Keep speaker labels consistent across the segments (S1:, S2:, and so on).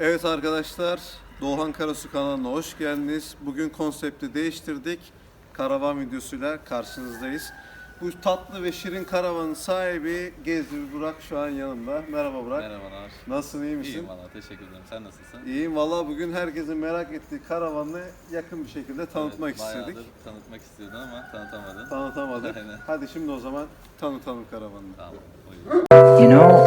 S1: Evet arkadaşlar, Doğan Karasu kanalına hoş geldiniz. Bugün konsepti değiştirdik. Karavan videosuyla karşınızdayız. Bu tatlı ve şirin karavanın sahibi Gezdir Burak şu an yanımda. Merhaba Burak.
S2: Merhabalar.
S1: Nasılsın, iyi misin?
S2: İyiyim valla teşekkür ederim. Sen nasılsın?
S1: İyiyim. Valla bugün herkesin merak ettiği karavanı yakın bir şekilde tanıtmak
S2: Evet,
S1: istedik.
S2: tanıtmak istiyordun ama tanıtamadın.
S1: Tanıtamadık. Hadi şimdi o zaman tanıtalım karavanını.
S2: Tamam. Buyurun.
S3: You know,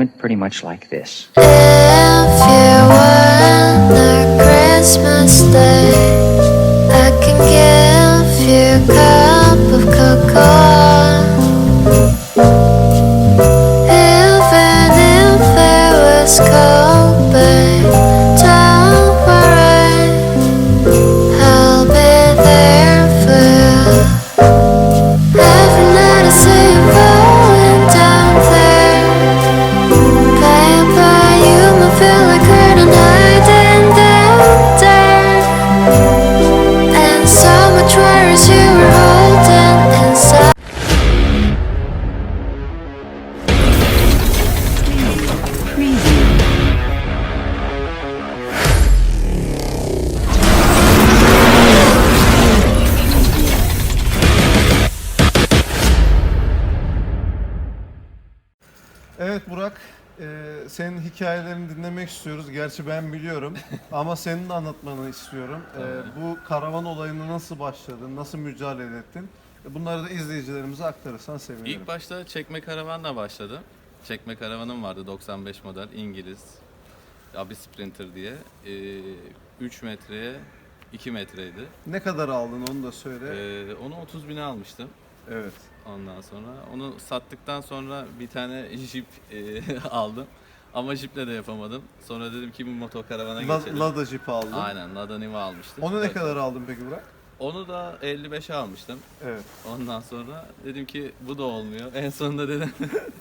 S3: went pretty much like this.
S4: Day, I can give you a cup of cocoa.
S1: Evet Burak, e, senin hikayelerini dinlemek istiyoruz. Gerçi ben biliyorum ama senin de anlatmanı istiyorum. E, bu karavan olayına nasıl başladın, nasıl mücadele ettin? E, Bunları da izleyicilerimize aktarırsan sevinirim.
S2: İlk başta çekme karavanla başladım. Çekme karavanım vardı 95 model İngiliz. Abi Sprinter diye. Ee, 3 metreye 2 metreydi.
S1: Ne kadar aldın onu da söyle.
S2: Ee, onu 30 bine almıştım.
S1: Evet.
S2: Ondan sonra onu sattıktan sonra bir tane Jeep e, aldım. Ama Jeep'le de yapamadım. Sonra dedim ki bir motokaravana
S1: La,
S2: geçelim.
S1: Lada Jeep aldın.
S2: Aynen Lada Niva almıştım.
S1: Onu ne
S2: Evet.
S1: kadar aldın peki Burak?
S2: Onu da 55'e almıştım.
S1: Evet.
S2: Ondan sonra dedim ki bu da olmuyor. En sonunda dedim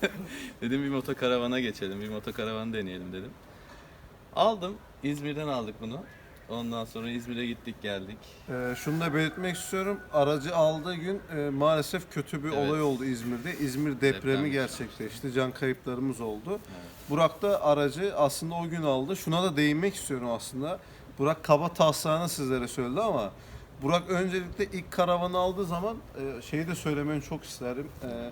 S2: dedim bir motokaravana geçelim. Bir motokaravanı deneyelim dedim. Aldım. İzmir'den aldık bunu. Ondan sonra İzmir'e gittik geldik.
S1: Ee, şunu da belirtmek istiyorum. Aracı aldığı gün e, maalesef kötü bir
S2: Evet.
S1: olay oldu İzmir'de. İzmir depremi
S2: Deprem
S1: gerçekleşti. Can kayıplarımız oldu. Burak da aracı aslında o gün aldı. Şuna da değinmek istiyorum aslında. Burak kaba taslağını sizlere söyledi ama Burak öncelikle ilk karavanı aldığı zaman e, şeyi de söylemeni çok isterim. E,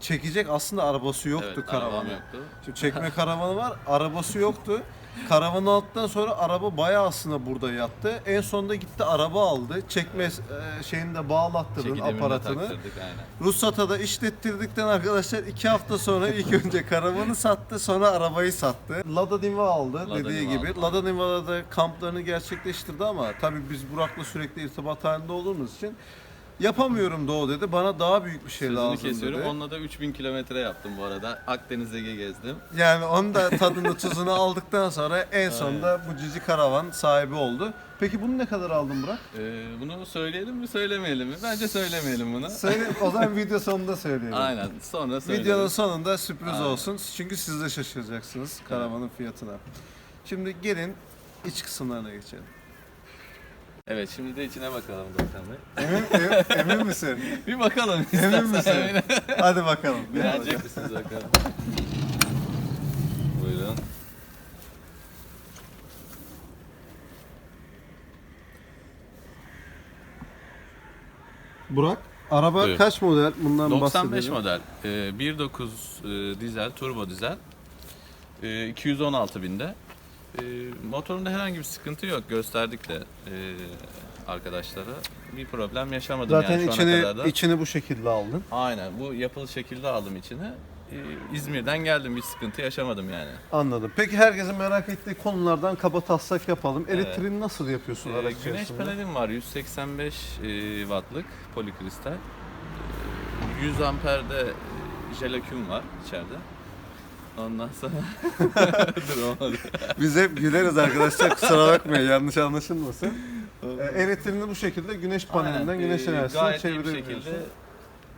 S1: çekecek aslında arabası yoktu
S2: Evet,
S1: karavanın.
S2: arabam yoktu.
S1: Şimdi çekme karavanı var, arabası yoktu. Karavanı aldıktan sonra araba bayağı aslında burada yattı. En sonunda gitti araba aldı. Çekme e, şeyini de bağlattırdın
S2: Çekidemini de
S1: aparatını.
S2: taktırdık aynen.
S1: Ruhsat'a da işlettirdikten arkadaşlar iki hafta sonra ilk önce karavanı sattı sonra arabayı sattı. Lada Niva aldı
S2: Lada
S1: dediği
S2: Niva
S1: gibi.
S2: aldı.
S1: Lada Niva'da da kamplarını gerçekleştirdi ama tabii biz Burak'la sürekli irtibat halinde olduğumuz için yapamıyorum Doğu dedi. Bana daha büyük bir şey
S2: Sözünü
S1: lazım
S2: kesiyorum.
S1: dedi.
S2: Onunla da 3000 kilometre yaptım bu arada. Akdeniz Ege gezdim.
S1: Yani onu da tadını tuzunu aldıktan sonra en sonunda bu cici karavan sahibi oldu. Peki bunu ne kadar aldın Burak?
S2: Ee, bunu söyleyelim mi söylemeyelim mi? Bence söylemeyelim bunu.
S1: Söyle, o zaman video sonunda söyleyelim.
S2: Aynen. Sonra söyleyelim.
S1: Videonun sonunda sürpriz
S2: Aynen.
S1: olsun. Çünkü siz de şaşıracaksınız karavanın fiyatına. Şimdi gelin iç kısımlarına geçelim.
S2: Evet şimdi de içine bakalım Doktan Bey.
S1: Emin, emin, emin misin?
S2: Bir bakalım
S1: Emin misin? Hadi bakalım.
S2: Beğenecek misiniz bakalım? Buyurun.
S1: Burak, araba
S2: Buyur.
S1: kaç model? Bundan
S2: 95
S1: bahsedelim.
S2: model. Ee, 1.9 e, dizel, turbo dizel. Ee, 216 binde. Ee, motorunda herhangi bir sıkıntı yok. Gösterdik de e, arkadaşlara. Bir problem yaşamadım
S1: Zaten
S2: yani şu ana kadar da.
S1: içini bu şekilde aldın.
S2: Aynen bu yapılı şekilde aldım içine. Ee, İzmir'den geldim bir sıkıntı yaşamadım yani.
S1: Anladım. Peki herkesin merak ettiği konulardan kaba taslak yapalım. Elektriğini nasıl yapıyorsun araç
S2: güneş
S1: içerisinde?
S2: panelim var 185 e, wattlık polikristal. Ee, 100 amperde e, jelaküm var içeride. Ondan sonra dur olmadı.
S1: Biz hep güleriz arkadaşlar kusura bakmayın yanlış anlaşılmasın. Ee, bu şekilde güneş panelinden
S2: Aynen,
S1: güneş
S2: e,
S1: enerjisine
S2: gayet iyi bir
S1: çevirebiliyorsun.
S2: şekilde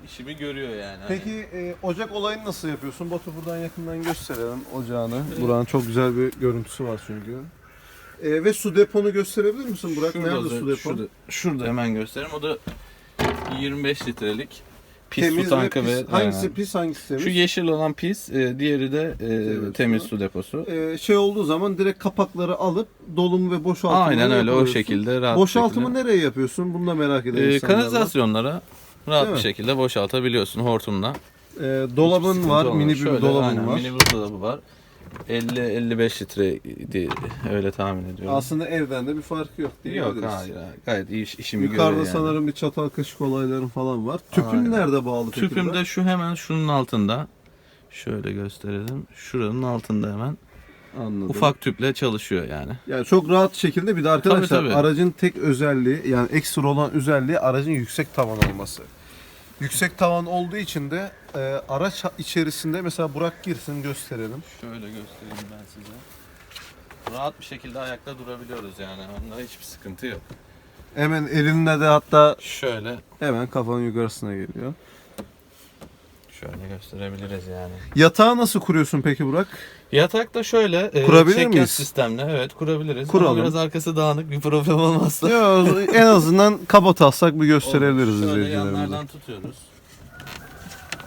S2: işimi görüyor yani. Hani
S1: Peki e, ocak olayını nasıl yapıyorsun? Batu buradan yakından gösterelim ocağını. Buranın çok güzel bir görüntüsü var çünkü. E, ve su deponu gösterebilir misin Burak?
S2: Şurada,
S1: Nerede su depon?
S2: şurada, şurada hemen göstereyim. O da 25 litrelik pis
S1: Temiz
S2: su
S1: ve
S2: tankı
S1: pis.
S2: ve
S1: Hangisi
S2: aynen.
S1: pis hangisi temiz?
S2: Şu yeşil olan pis, e, diğeri de e,
S1: Evet,
S2: temiz
S1: su.
S2: su deposu.
S1: E, şey olduğu zaman direkt kapakları alıp dolum ve boşaltımı
S2: Aynen öyle o şekilde rahat
S1: Boşaltımı
S2: şekilde.
S1: nereye yapıyorsun? Bunu da merak eden
S2: E, kanalizasyonlara rahat
S1: Değil
S2: bir
S1: mi?
S2: şekilde boşaltabiliyorsun hortumla.
S1: E, dolabın var, mini bir dolabın
S2: aynen,
S1: var.
S2: Mini bir dolabı var. 50-55 litre diye öyle tahmin ediyorum.
S1: Aslında evden de bir farkı yok
S2: Yok
S1: diyebiliriz.
S2: hayır, hayır. gayet iyi iş- işimi
S1: Yukarıda
S2: görüyor yani.
S1: sanırım bir çatal kaşık olayların falan var. Tüpün
S2: Aynen.
S1: nerede bağlı peki?
S2: Tüpüm de şu hemen şunun altında. Şöyle gösterelim. Şuranın altında hemen.
S1: Anladım.
S2: Ufak tüple çalışıyor yani.
S1: Yani çok rahat şekilde bir de arkadaşlar
S2: Tabii, tabii.
S1: aracın tek özelliği yani ekstra olan özelliği aracın yüksek tavan olması. Yüksek tavan olduğu için de e, araç içerisinde mesela Burak girsin gösterelim.
S2: Şöyle göstereyim ben size. Rahat bir şekilde ayakta durabiliyoruz yani. Onda hiçbir sıkıntı yok.
S1: Hemen elinde de hatta
S2: Şöyle
S1: hemen kafanın yukarısına geliyor.
S2: Şöyle gösterebiliriz yani.
S1: Yatağı nasıl kuruyorsun peki Burak?
S2: Yatak da şöyle e,
S1: Kurabilir
S2: çekyat
S1: miyiz?
S2: sistemle evet kurabiliriz.
S1: Kuralım.
S2: Ama biraz arkası dağınık bir problem olmazsa.
S1: Ya, en azından kaba taslak bir gösterebiliriz
S2: Şöyle
S1: izleyicilerimize.
S2: yanlardan tutuyoruz.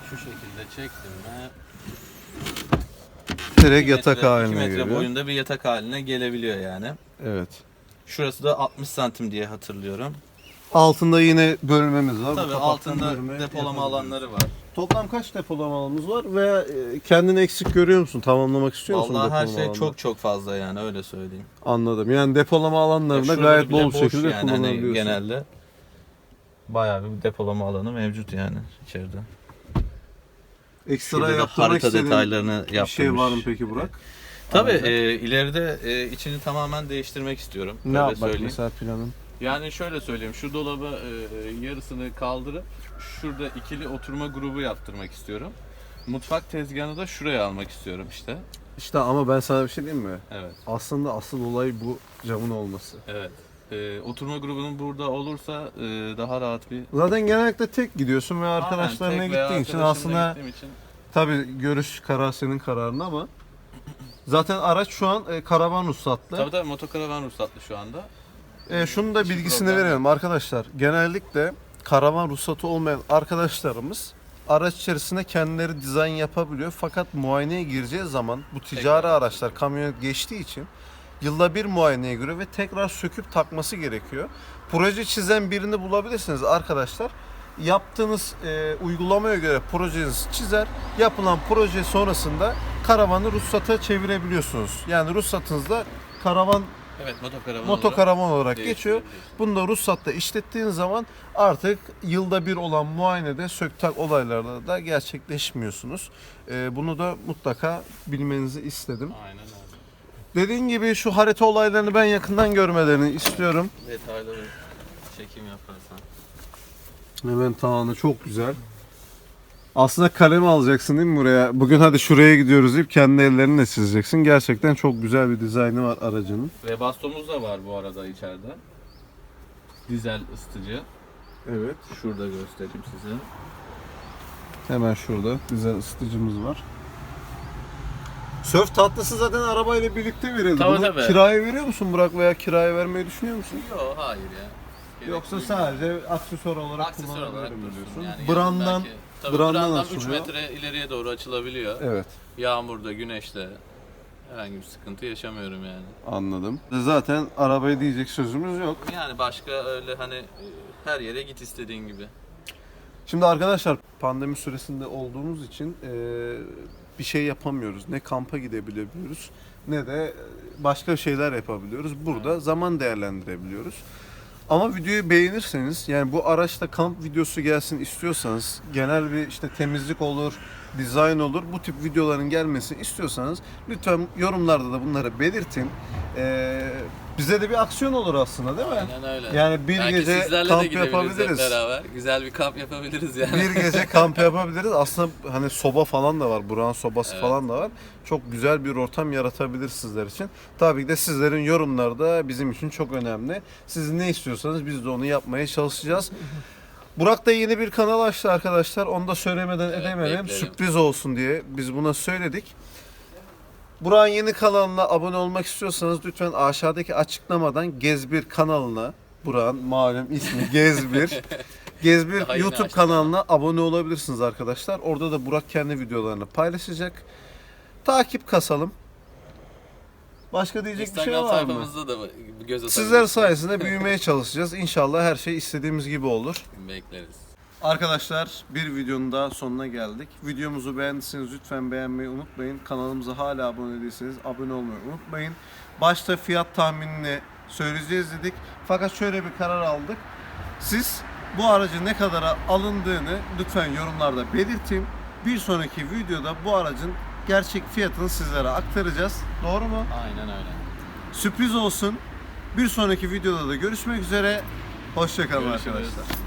S2: Şu şekilde çektim mi
S1: Direkt yatak
S2: metre-
S1: haline
S2: metre
S1: geliyor.
S2: boyunda bir yatak haline gelebiliyor yani.
S1: Evet.
S2: Şurası da 60 santim diye hatırlıyorum.
S1: Altında yine bölmemiz var.
S2: Tabii altında depolama alanları var.
S1: Toplam kaç depolama alanımız var ve e, kendini eksik görüyor musun? Tamamlamak istiyor musun
S2: Vallahi her şey
S1: alanını?
S2: çok çok fazla yani öyle söyleyeyim.
S1: Anladım. Yani depolama alanlarında
S2: Şurada
S1: gayet bol şekilde
S2: yani hani
S1: kullanabiliyorsun.
S2: genelde. Bayağı bir depolama alanı mevcut yani içeride.
S1: Ekstra
S2: Şurada da
S1: yaptırmak
S2: harita
S1: istediğin
S2: detaylarını yaptırmış.
S1: bir şey var mı peki Burak?
S2: Tabii e, ileride e, içini tamamen değiştirmek istiyorum.
S1: Ne
S2: Öyle
S1: yapmak
S2: söyleyeyim.
S1: mesela planın?
S2: Yani şöyle söyleyeyim, şu dolabı e, yarısını kaldırıp şurada ikili oturma grubu yaptırmak istiyorum. Mutfak tezgahını da şuraya almak istiyorum işte.
S1: İşte ama ben sana bir şey diyeyim mi?
S2: Evet,
S1: Aslında asıl olay bu camın olması.
S2: evet. E, oturma grubunun burada olursa e, daha rahat bir...
S1: Zaten genellikle tek gidiyorsun ve arkadaşlarına
S2: tek veya
S1: gittiğin için
S2: arkadaşımla
S1: aslında
S2: gittiğim için
S1: tabii görüş karar senin kararın ama zaten araç şu an e, karavan ruhsatlı.
S2: Tabii tabii motokaravan ruhsatlı şu anda.
S1: E, şunu da bilgisini
S2: problem
S1: verelim arkadaşlar. Genellikle karavan ruhsatı olmayan arkadaşlarımız araç içerisinde kendileri dizayn yapabiliyor. Fakat muayeneye gireceği zaman bu ticari araçlar kamyonet geçtiği için yılda bir muayeneye göre ve tekrar söküp takması gerekiyor. Proje çizen birini bulabilirsiniz arkadaşlar. Yaptığınız e, uygulamaya göre projenizi çizer. Yapılan proje sonrasında karavanı ruhsata çevirebiliyorsunuz. Yani ruhsatınızda karavan
S2: Evet motokaravan
S1: motokaravan olarak
S2: değiştirilir.
S1: geçiyor. Bunu da ruhsatta işlettiğin zaman artık yılda bir olan muayenede söktak olaylarda da gerçekleşmiyorsunuz. Ee, bunu da mutlaka bilmenizi istedim.
S2: Aynen öyle.
S1: Dediğin gibi şu harita olaylarını ben yakından görmelerini istiyorum.
S2: Detaylı bir çekim yaparsan.
S1: Hemen tamamı çok güzel. Aslında kalem alacaksın değil mi buraya? Bugün hadi şuraya gidiyoruz deyip kendi ellerinle çizeceksin. Gerçekten çok güzel bir dizaynı var aracının.
S2: Ve bastomuz da var bu arada içeride. Dizel ısıtıcı.
S1: Evet.
S2: Şurada göstereyim size.
S1: Hemen şurada güzel ısıtıcımız var. Sörf tatlısı zaten arabayla birlikte verildi.
S2: Tabii,
S1: Bunu
S2: tabii.
S1: kiraya veriyor musun Burak veya kiraya vermeyi düşünüyor musun?
S2: Yok hayır ya. Gerek
S1: Yoksa
S2: duymuyor.
S1: sadece aksesuar olarak
S2: aksesuar olarak
S1: kullanabilirim
S2: dursun
S1: diyorsun.
S2: yani.
S1: Brand'dan
S2: Yazın belki- tabii
S1: brand'dan
S2: brand'dan 3
S1: açılıyor.
S2: metre ileriye doğru açılabiliyor.
S1: Evet
S2: Yağmurda, güneşte herhangi bir sıkıntı yaşamıyorum yani.
S1: anladım. Zaten arabaya diyecek sözümüz yok.
S2: Yani başka öyle hani her yere git istediğin gibi.
S1: Şimdi arkadaşlar pandemi süresinde olduğumuz için e, bir şey yapamıyoruz. Ne kampa gidebiliyoruz ne de başka şeyler yapabiliyoruz. Burada zaman değerlendirebiliyoruz. Ama videoyu beğenirseniz yani bu araçta kamp videosu gelsin istiyorsanız genel bir işte temizlik olur, dizayn olur. Bu tip videoların gelmesini istiyorsanız lütfen yorumlarda da bunları belirtin. Ee, bize de bir aksiyon olur aslında değil mi?
S2: Aynen öyle.
S1: Yani bir
S2: Belki
S1: gece
S2: sizlerle
S1: kamp
S2: de gidebiliriz
S1: yapabiliriz.
S2: hep beraber. Güzel bir kamp yapabiliriz yani.
S1: bir gece kamp yapabiliriz. Aslında hani soba falan da var. Buranın sobası
S2: Evet.
S1: falan da var. Çok güzel bir ortam yaratabilir sizler için. Tabii ki de sizlerin yorumları da bizim için çok önemli. Siz ne istiyorsanız biz de onu yapmaya çalışacağız. Burak da yeni bir kanal açtı arkadaşlar. Onu da söylemeden
S2: Evet,
S1: edemedim.
S2: beklerim.
S1: Sürpriz olsun diye biz buna söyledik. Burak'ın yeni kanalına abone olmak istiyorsanız lütfen aşağıdaki açıklamadan Gezbir kanalına Burak'ın malum ismi Gezbir. Gezbir
S2: Daha
S1: YouTube kanalına abone olabilirsiniz arkadaşlar. Orada da Burak kendi videolarını paylaşacak. Takip kasalım. Başka diyecek bir şey
S2: Instagram
S1: var mı?
S2: sayfamızda da göz atabilirsiniz.
S1: Sizler sayesinde büyümeye çalışacağız. İnşallah her şey istediğimiz gibi olur.
S2: Bekleriz.
S1: Arkadaşlar bir videonun daha sonuna geldik. Videomuzu beğendiyseniz lütfen beğenmeyi unutmayın. Kanalımıza hala abone değilseniz abone olmayı unutmayın. Başta fiyat tahminini söyleyeceğiz dedik. Fakat şöyle bir karar aldık. Siz bu aracın ne kadara alındığını lütfen yorumlarda belirtin. Bir sonraki videoda bu aracın gerçek fiyatını sizlere aktaracağız. Doğru mu?
S2: Aynen öyle.
S1: Sürpriz olsun. Bir sonraki videoda da görüşmek üzere. Hoşçakalın arkadaşlar.